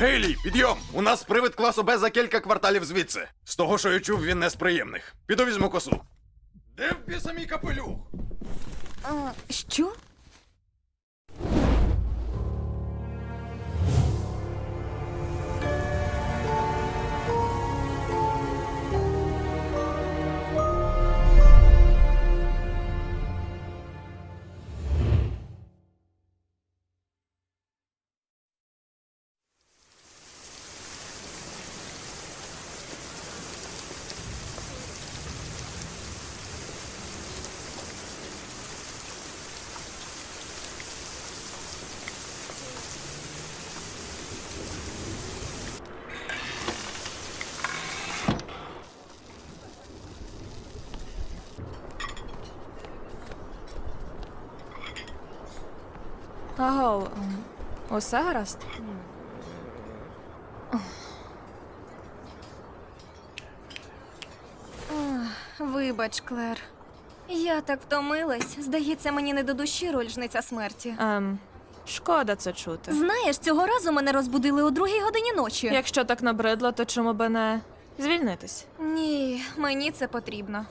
Гейлі, підйом! У нас привид класу Б за кілька кварталів звідси. З того, що я чув, він не з приємних. Піду візьму косу. Де в біса мій капелюх? А, що? Аго, усе гаразд? Вибач, Клер. Я так втомилась. Здається, мені не до душі роль жниця смерті. Ем, шкода це чути. Знаєш, цього разу мене розбудили о другій годині ночі. Якщо так набридло, то чому би не звільнитись? Ні, мені це потрібно.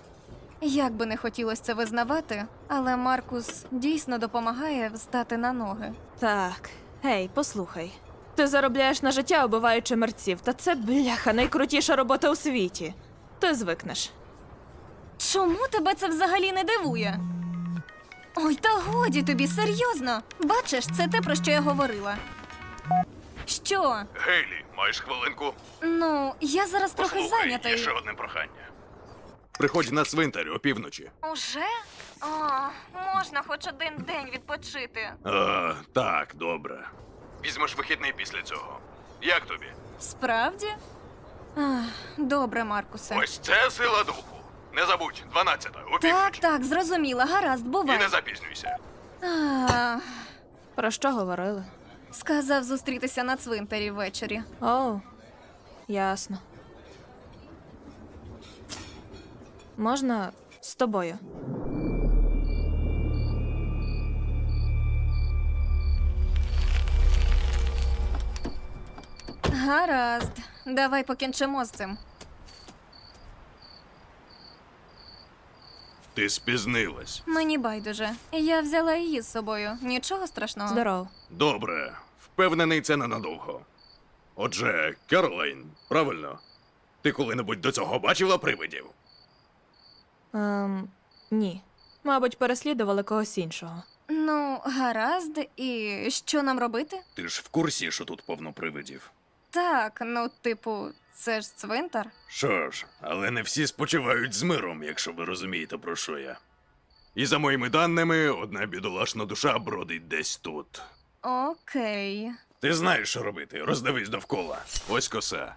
Як би не хотілося це визнавати, але Маркус дійсно допомагає встати на ноги. Так, гей, послухай. Ти заробляєш на життя, убиваючи мерців, та це бляха найкрутіша робота у світі. Ти звикнеш. Чому тебе це взагалі не дивує? Ой, та годі тобі, серйозно. Бачиш, це те, про що я говорила. Що? Гейлі, маєш хвилинку? Ну, я зараз трохи зайнята. є і- ще одне прохання. Приходь на цвинтар опівночі. Уже? О, можна хоч один день відпочити. А, так, добре. Візьмеш вихідний після цього. Як тобі? Справді? Ах, добре, Маркусе. Ось це сила духу. Не забудь, 12-та, Так, опівночі. так, зрозуміла. Гаразд, І бувай. не запізнюйся. А, Про що говорили? сказав зустрітися на цвинтарі ввечері. О, ясно. Можна з тобою? Гаразд, давай покінчимо з цим. Ти спізнилась. Мені байдуже. Я взяла її з собою. Нічого страшного. Здоров. Добре, впевнений, це ненадовго. Отже, Керолайн, правильно? Ти коли-небудь до цього бачила привидів? Ем, ні. Мабуть, переслідували когось іншого. Ну, гаразд, і що нам робити? Ти ж в курсі, що тут повно привидів. Так, ну, типу, це ж цвинтар. Що ж, але не всі спочивають з миром, якщо ви розумієте, про що я. І за моїми даними, одна бідолашна душа бродить десь тут. Окей. Ти знаєш, що робити. Роздивись довкола. Ось коса.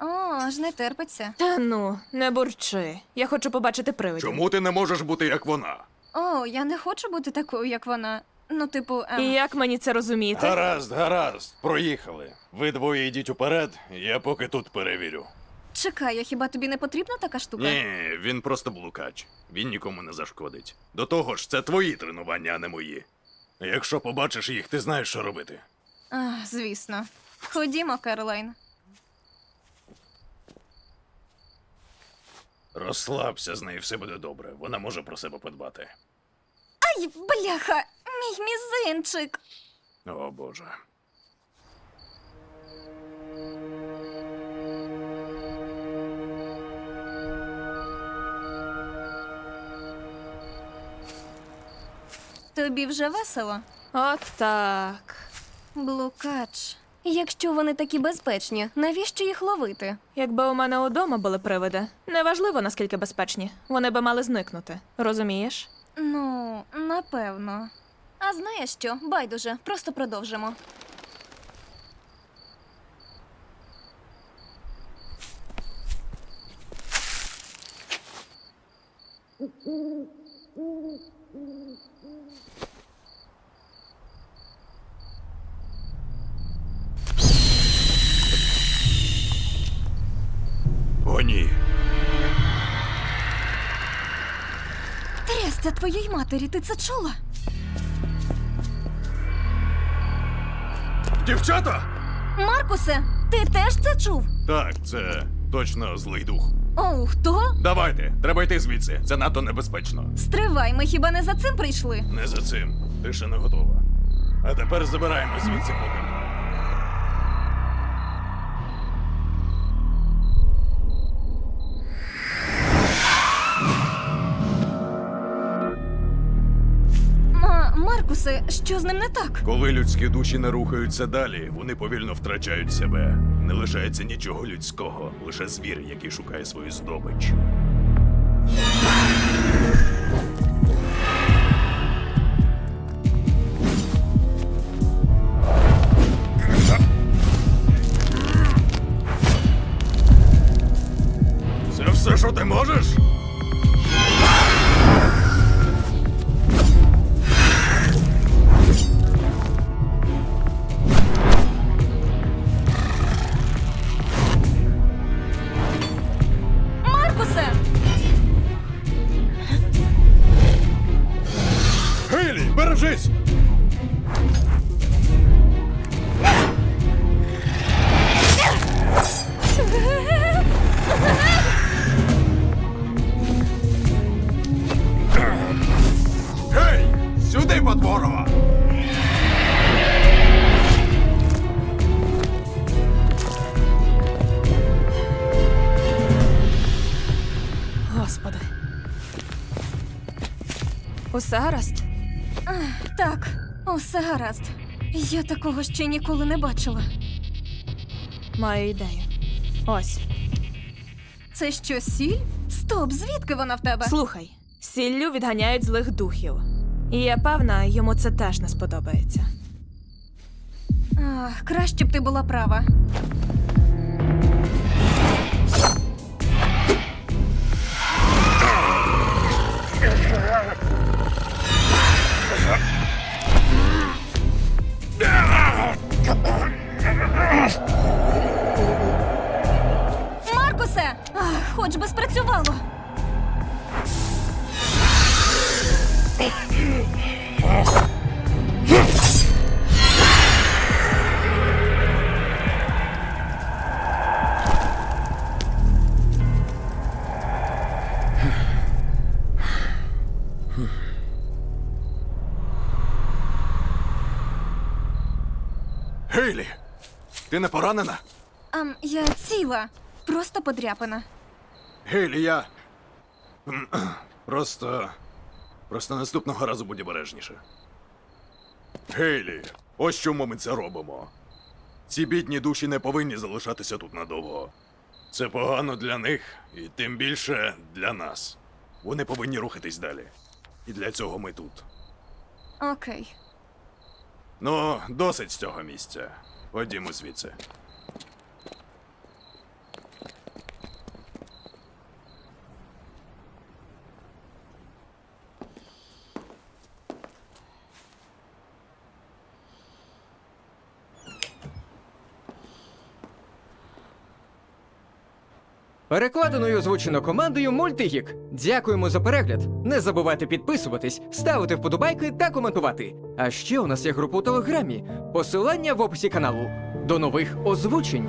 О, аж не терпиться. Та ну, не бурчи. Я хочу побачити привидів. Чому ти не можеш бути як вона? О, я не хочу бути такою, як вона. Ну, типу, ем, І як мені це розуміти? Гаразд, гаразд, проїхали. Ви двоє йдіть уперед, я поки тут перевірю. чекай, а хіба тобі не потрібна така штука? Ні, він просто блукач. Він нікому не зашкодить. До того ж, це твої тренування, а не мої. Якщо побачиш їх, ти знаєш, що робити. А, звісно. Ходімо, Керолайн. Розслабся, з нею все буде добре. Вона може про себе подбати. Ай, бляха! Мій мізинчик! О боже. Тобі вже весело? От так. Блукач. Якщо вони такі безпечні, навіщо їх ловити? Якби у мене удома були привиди, неважливо наскільки безпечні, вони би мали зникнути. Розумієш? Ну, напевно. А знаєш що? Байдуже, просто продовжимо. Трясця твоїй матері, ти це чула? Дівчата! Маркусе, ти теж це чув? Так, це точно злий дух. Оу, хто? Давайте, треба йти звідси. Це надто небезпечно. Стривай, ми хіба не за цим прийшли? Не за цим. Ти ще не готова. А тепер забираємо звідси поки. Маркусе, що з ним не так? Коли людські душі не рухаються далі, вони повільно втрачають себе. Не лишається нічого людського, лише звір, який шукає свою здобич. Сюди! Господи. Усе гаразд? Так, усе гаразд. Я такого ще ніколи не бачила. Маю ідею. Ось. Це що, сіль? Стоп, звідки вона в тебе? Слухай, сіллю відганяють злих духів. І я певна, йому це теж не сподобається. Ах, краще б ти була права. Маркусе! Ах, хоч би спрацювало. Гейлі! Ти не поранена? Ам, я ціла, просто подряпана. Гейлі, я. Просто. Просто наступного разу будь обережніше. Гейлі, ось чому ми це робимо. Ці бідні душі не повинні залишатися тут надовго. Це погано для них, і тим більше для нас. Вони повинні рухатись далі. І для цього ми тут. Окей. Ну, досить з цього місця. Ходімо звідси. Перекладено і озвучено командою Мультигік. Дякуємо за перегляд. Не забувайте підписуватись, ставити вподобайки та коментувати. А ще у нас є група у телеграмі. Посилання в описі каналу. До нових озвучень.